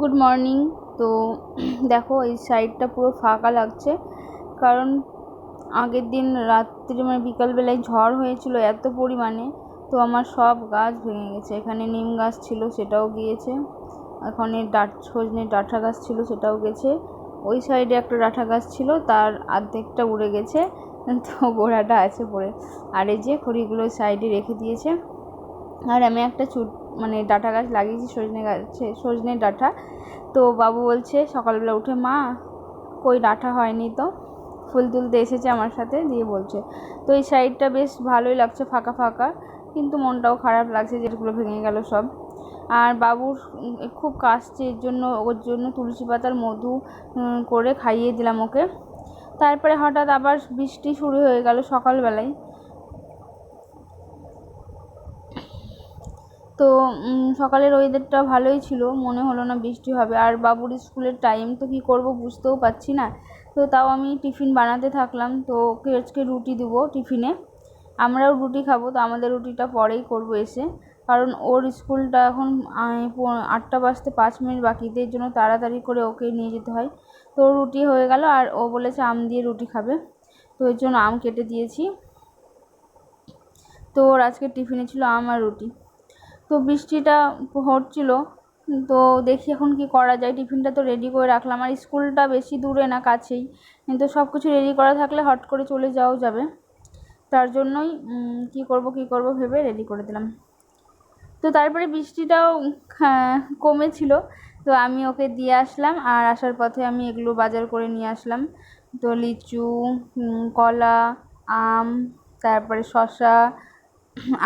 Good morning তো দেখো, এই সাইডটা পুরো ফাঁকা লাগছে। কারণ আগের দিন রাত্রি মানে বিকালবেলায় ঝড় হয়েছিল এত পরিমাণে, তো আমার সব গাছ ভেঙে গেছে। এখানে নিম গাছ ছিল, সেটাও গিয়েছে। এখানে ডাট সজনে ডাঁটা গাছ ছিল, সেটাও গেছে। ওই সাইডে একটা ডাঁটা গাছ ছিল, তার অর্ধেকটা উড়ে গেছে। তো গোড়াটা আছে পড়ে। আর এই যে খড়িগুলো সাইডে রেখে দিয়েছে। আর আমি একটা চুট মানে ডাঁটা গাছ লাগিয়েছি, সজনে গাছে সজনে ডাঁটা। তো বাবু বলছে, সকালবেলা উঠে, মা, কই ডাঁটা হয়নি তো? ফুল তুলতে এসেছে আমার সাথে, দিয়ে বলছে, তো এই সাইডটা বেশ ভালোই লাগছে, ফাঁকা ফাঁকা, কিন্তু মনটাও খারাপ লাগছে, যেগুলো ভেঙে গেল সব। আর বাবুর খুব কাশছে, এর জন্য, ওর জন্য তুলসী পাতার মধু করে খাইয়ে দিলাম ওকে। তারপরে হঠাৎ আবার বৃষ্টি শুরু হয়ে গেল সকালবেলায়। তো সকালের ওয়েদারটা ভালোই ছিল, মনে হলো না বৃষ্টি হবে। আর বাবুর স্কুলের টাইম তো কী করব বুঝতেও পারছি না। তো তাও আমি টিফিন বানাতে থাকলাম, তো ওকে আজকে রুটি দেবো টিফিনে। আমরাও রুটি খাব, তো আমাদের রুটিটা পরেই করব এসে। কারণ ওর স্কুলটা এখন আটটা বাজতে পাঁচ মিনিট বাকিতে এর জন্য তাড়াতাড়ি করে ওকে নিয়ে যেতে হয়। তো রুটি হয়ে গেল, আর ও বলেছে আম দিয়ে রুটি খাবে। তো এর জন্য আম কেটে দিয়েছি। তো ওর আজকে টিফিনে ছিল আম আর রুটি। তো বৃষ্টিটা হচ্ছিল তো দেখি এখন কি করা যায়। টিফিনটা তো রেডি করে রাখলাম আর স্কুলটা বেশি দূরে না কাছেই। কিন্তু সব কিছু রেডি করা থাকলে হট করে চলে যাওয়াও যাবে। তার জন্যই কি করব কি করব ভেবে রেডি করে দিলাম। তো তারপরে বৃষ্টিটাও হ্যাঁ, কমেছিল। তো আমি ওকে দিয়ে আসলাম আর আসার পথে আমি এগুলো বাজার করে নিয়ে আসলাম। তো লিচু কলা আম তারপরে শসা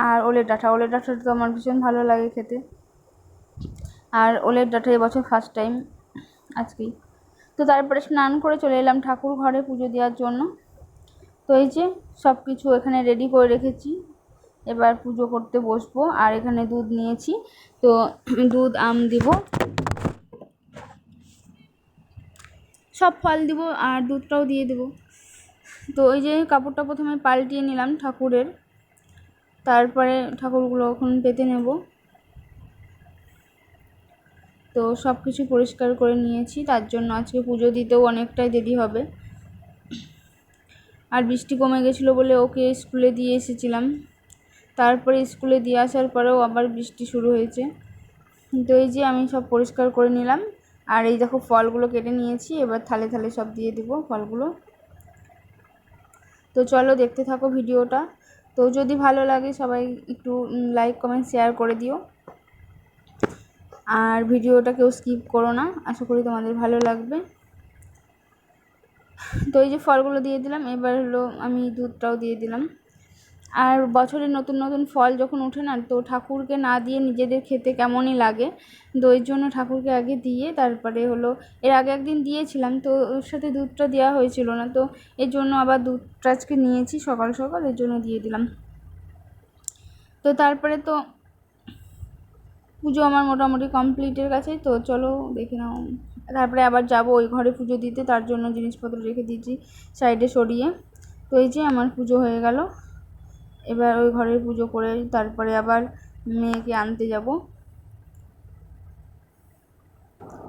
আর ওলের ডাঁটা, ওলের ডাঁটাটা তো আমার ভীষণ ভালো লাগে খেতে। আর ওলের ডাঁটা এবছর ফার্স্ট টাইম আজকেই। তো তারপরে স্নান করে চলে এলাম ঠাকুর ঘরে পুজো দেওয়ার জন্য। তো এই যে সব কিছু এখানে রেডি করে রেখেছি। এবার পুজো করতে বসবো। আর এখানে দুধ নিয়েছি। তো দুধ, আম দিব। সব ফল দিব আর দুধটাও দিয়ে দেবো। তো ওই যে কাপড়টা প্রথমে পাল্টিয়ে নিলাম ঠাকুরের। তারপরে ঠাকুরগুলো এখন পেতে নেব। তো সব কিছু পরিষ্কার করে নিয়েছি, তার জন্য আজকে পুজো দিতেও অনেকটাই দেরি হবে। আর বৃষ্টি কমে গেছিল বলে ওকে স্কুলে দিয়ে এসেছিলাম। তারপরে স্কুলে দিয়ে আসার পরেও আবার বৃষ্টি শুরু হয়েছে। তো এই যে আমি সব পরিষ্কার করে নিলাম, আর এই দেখো ফলগুলো কেটে নিয়েছি, এবার থালে থালে সব দিয়ে দেবো ফলগুলো। তো চলো দেখতে থাকো ভিডিওটা। তো যদি ভালো লাগে সবাই একটু লাইক কমেন্ট শেয়ার করে দিও। আর ভিডিওটা কেউ স্কিপ করো না, আশা করি তোমাদের ভালো লাগবে। তো এই যে ফলগুলো দিয়ে দিলাম, এবার হলো আমি দুধটাও দিয়ে দিলাম। আর বছরে নতুন নতুন ফল যখন ওঠে না, তো ঠাকুরকে না দিয়ে নিজেদের খেতে কেমনই লাগে। তো জন্য ঠাকুরকে আগে দিয়ে তারপরে হলো, এর আগে একদিন দিয়েছিলাম, তো ওর সাথে দুধটা দেওয়া হয়েছিল না, তো এর জন্য আবার দুধটা আজকে নিয়েছি সকাল সকাল, এর জন্য দিয়ে দিলাম। তো তারপরে তো পুজো আমার মোটামুটি কমপ্লিটের কাছেই, তো চলো দেখে নাও। তারপরে আবার যাব ওই ঘরে পুজো দিতে, তার জন্য জিনিসপত্র রেখে দিয়েছি, সাইডে সরিয়ে। তো এই যে আমার পুজো হয়ে গেল। এবার ওই ঘরের পুজো করে তারপরে আবার মেয়েকে আনতে যাব।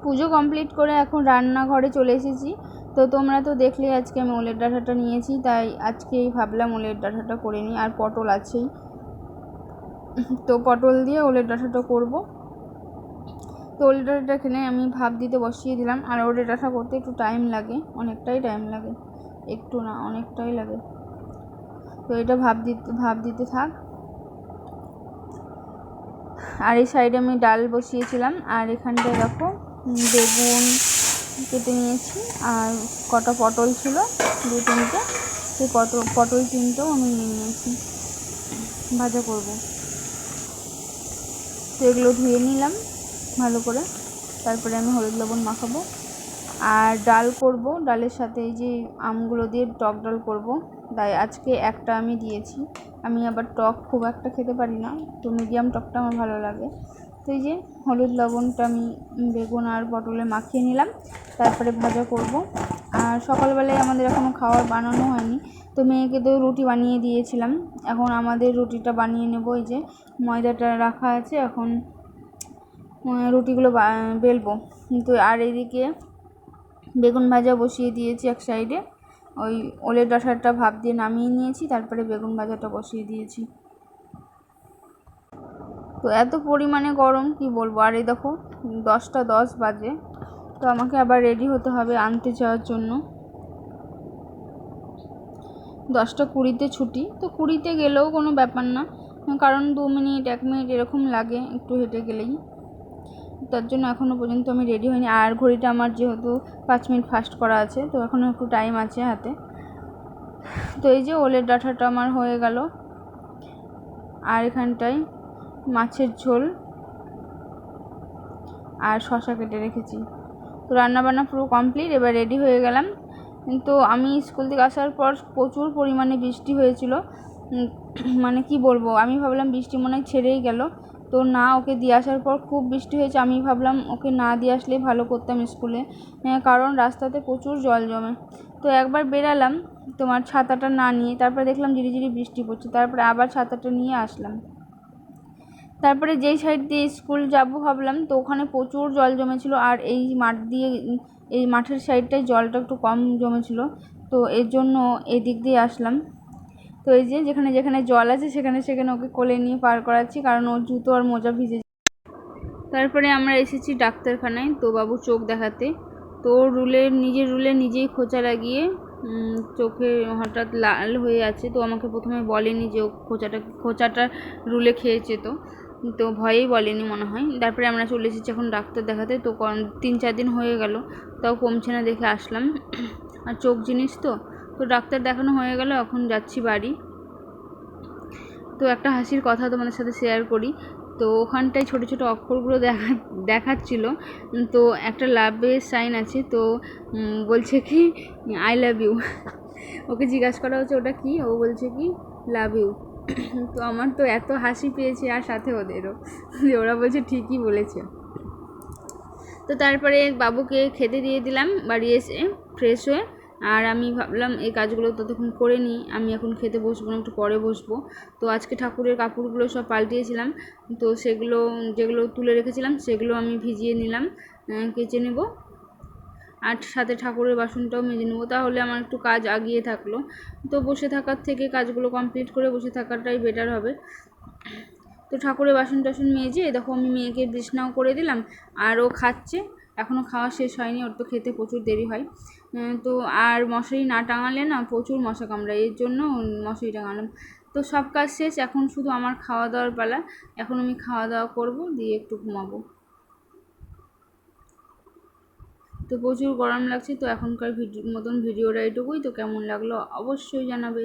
পুজো কমপ্লিট করে এখন রান্নাঘরে চলে এসেছি। তো তোমরা তো দেখলে আজকে আমি ওলের ডাঁটাটা নিয়েছি, তাই আজকেই ভাবলাম ওলের ডাঁটাটা করে নিই, আর পটল আছেই। তো পটল দিয়ে ওলের ডাঁটাটা করব। তো ওলের ডাঁটাটা এখানে আমি ভাব দিতে বসিয়ে দিলাম, আর ওলের ডাঁটা করতে একটু টাইম লাগে, অনেকটাই টাইম লাগে। একটু না, অনেকটাই লাগে। তো এটা ভাব দিতে ভাব দিতে থাক। আর এই সাইডে আমি ডাল বসিয়েছিলাম। আর এখানটায় দেখো বেগুন কেটে নিয়েছি। আর কটা পটল ছিল, দু তিনটে। সেই পটল পটল তিনটেও আমি নিয়ে নিয়েছি। ভাজা করব। তো এগুলো ধুয়ে নিলাম ভালো করে। তারপরে আমি হলুদ লবণ মাখাবো। আর ডাল করব। ডালের সাথে এই যে আমগুলো দিয়ে টক ডাল করব। তাই আজকে একটা আমি দিয়েছি। আমি আবার টক খুব একটা খেতে পারি না। তো মিডিয়াম টকটা আমার ভালো লাগে। তো এই যে হলুদ লবণটা আমি বেগুন আর পটলে মাখিয়ে নিলাম। তারপরে ভাজা করব। আর সকালবেলায় আমাদের এখনও খাবার বানানো হয়নি। তো মেয়েকে তো রুটি বানিয়ে দিয়েছিলাম। এখন আমাদের রুটিটা বানিয়ে নেব। এই যে ময়দাটা রাখা আছে। এখন রুটিগুলো বেলবো। কিন্তু আর এদিকে বেগুন ভাজা বসিয়ে দিয়েছি এক সাইডে। ওই ওলের ডাঁটাটা ভাপ দিয়ে নামিয়ে নিয়েছি, তারপরে বেগুন ভাজাটা বসিয়ে দিয়েছি। তো এত পরিমাণে গরম, কি বলব? আর এই দেখো, দশটা দশ বাজে। তো আমাকে আবার রেডি হতে হবে আনতে যাওয়ার জন্য। দশটা কুড়িতে ছুটি। তো কুড়িতে গেলেও কোনো ব্যাপার না, কারণ দু মিনিট, এক মিনিট এরকম লাগে একটু হেঁটে গেলেই। তার জন্য এখনও পর্যন্ত আমি রেডি হইনি। আর ঘড়িটা আমার যেহেতু পাঁচ মিনিট ফাস্ট করা আছে, তো এখনও একটু টাইম আছে হাতে। তো এই যে ওলের ডাঁটাটা আমার হয়ে গেল। আর এখানটায় মাছের ঝোল আর শশা কেটে রেখেছি। তো রান্নাবান্না পুরো কমপ্লিট এবার রেডি হয়ে গেলাম। কিন্তু আমি স্কুল থেকে আসার পর প্রচুর পরিমাণে বৃষ্টি হয়েছিল। মানে কি বলব? আমি ভাবলাম বৃষ্টি মনে হয় ছেড়েই গেল। তো না, ওকে দিয়ে আসার পর খুব বৃষ্টি হয়েছে। আমি ভাবলাম ওকে না দিয়ে আসলেই ভালো করতাম স্কুলে। কারণ রাস্তাতে প্রচুর জল জমে। তো একবার বেরালাম তোমার ছাতাটা না নিয়ে, তারপরে দেখলাম ঝিরিঝিরি বৃষ্টি পড়ছে। তারপরে আবার ছাতাটা নিয়ে আসলাম। তারপরে যেই সাইড দিয়ে স্কুল যাব ভাবলাম, তো ওখানে প্রচুর জল জমেছিল আর এই মাঠ দিয়ে, এই মাঠের সাইডটায় জলটা একটু কম জমেছিল। তো এর জন্য এদিক দিয়ে আসলাম। তো এই যে যেখানে যেখানে জল আছে সেখানে সেখানে ওকে কোলে নিয়ে পার করাচ্ছি, কারণ ওর জুতো আর মোজা ভিজে তারপরে আমরা এসেছি ডাক্তারখানায়, তো বাবু চোখ দেখাতে। তো রুলে, নিজের রুলে নিজেই খোঁচা লাগিয়ে চোখে হঠাৎ লাল হয়ে আছে। তো আমাকে প্রথমে বলেনি যে ও খোঁচাটা খোঁচাটা রুলে খেয়েছে তো। তো ভয়েই বলেনি মনে হয়। তারপরে আমরা চলে এসেছি এখন ডাক্তার দেখাতে। তো তিন চার দিন হয়ে গেল। তাও কমছে না দেখে আসলাম। আর চোখ জিনিস তো? তো ডাক্তার দেখানো হয়ে গেল, এখন যাচ্ছি বাড়ি। তো একটা হাসির কথা তোমাদের সাথে শেয়ার করি। তো ওখানটায় ছোটো ছোটো অক্ষরগুলো দেখা, দেখাচ্ছিল। তো একটা লাভের সাইন আছে, তো বলছে কি আই লাভ ইউ ওকে জিজ্ঞাসা করা হচ্ছে, ওটা কি? ও বলছে কি লাভ ইউ তো আমার তো এত হাসি পেয়েছে আর সাথে ওদেরও। যে ওরা বলছে, ঠিকই বলেছে। তো তারপরে বাবুকে খেতে দিয়ে দিলাম, বাড়ি এসে ফ্রেশ হয়ে। আর আমি ভাবলাম এই কাজগুলো ততক্ষণ করে নিই। আমি এখন খেতে বসবো না, একটু পরে বসবো। তো আজকে ঠাকুরের কাপড়গুলো সব পাল্টিয়েছিলাম। তো সেগুলো, যেগুলো তুলে রেখেছিলাম, সেগুলো আমি ভিজিয়ে নিলাম কেচে নেব। আর সাথে ঠাকুরের বাসনটাও মেজে নেব। তাহলে আমার একটু কাজ আগিয়ে থাকল। তো বসে থাকার থেকে কাজগুলো কমপ্লিট করে বসে থাকাটাই বেটার হবে। তো ঠাকুরের বাসন টাসন মেজে, দেখো আমি মেয়েকে বিছনাও করে দিলাম। আরও খাচ্ছে। এখনও খাওয়া শেষ হয়নি, ওর তো খেতে প্রচুর দেরি হয়। তো আর মশারি না টাঙালে না প্রচুর মশা কামড়ায়, এর জন্য মশারি টাঙালাম। তো সব কাজ শেষ, এখন শুধু আমার খাওয়া দাওয়ার পালা। এখন আমি খাওয়া দাওয়া করব, দিয়ে একটু ঘুমাবো। তো প্রচুর গরম লাগছে, তো এখনকার ভিডিও মতন ভিডিওটা এটুকুই, তো কেমন লাগল অবশ্যই জানাবে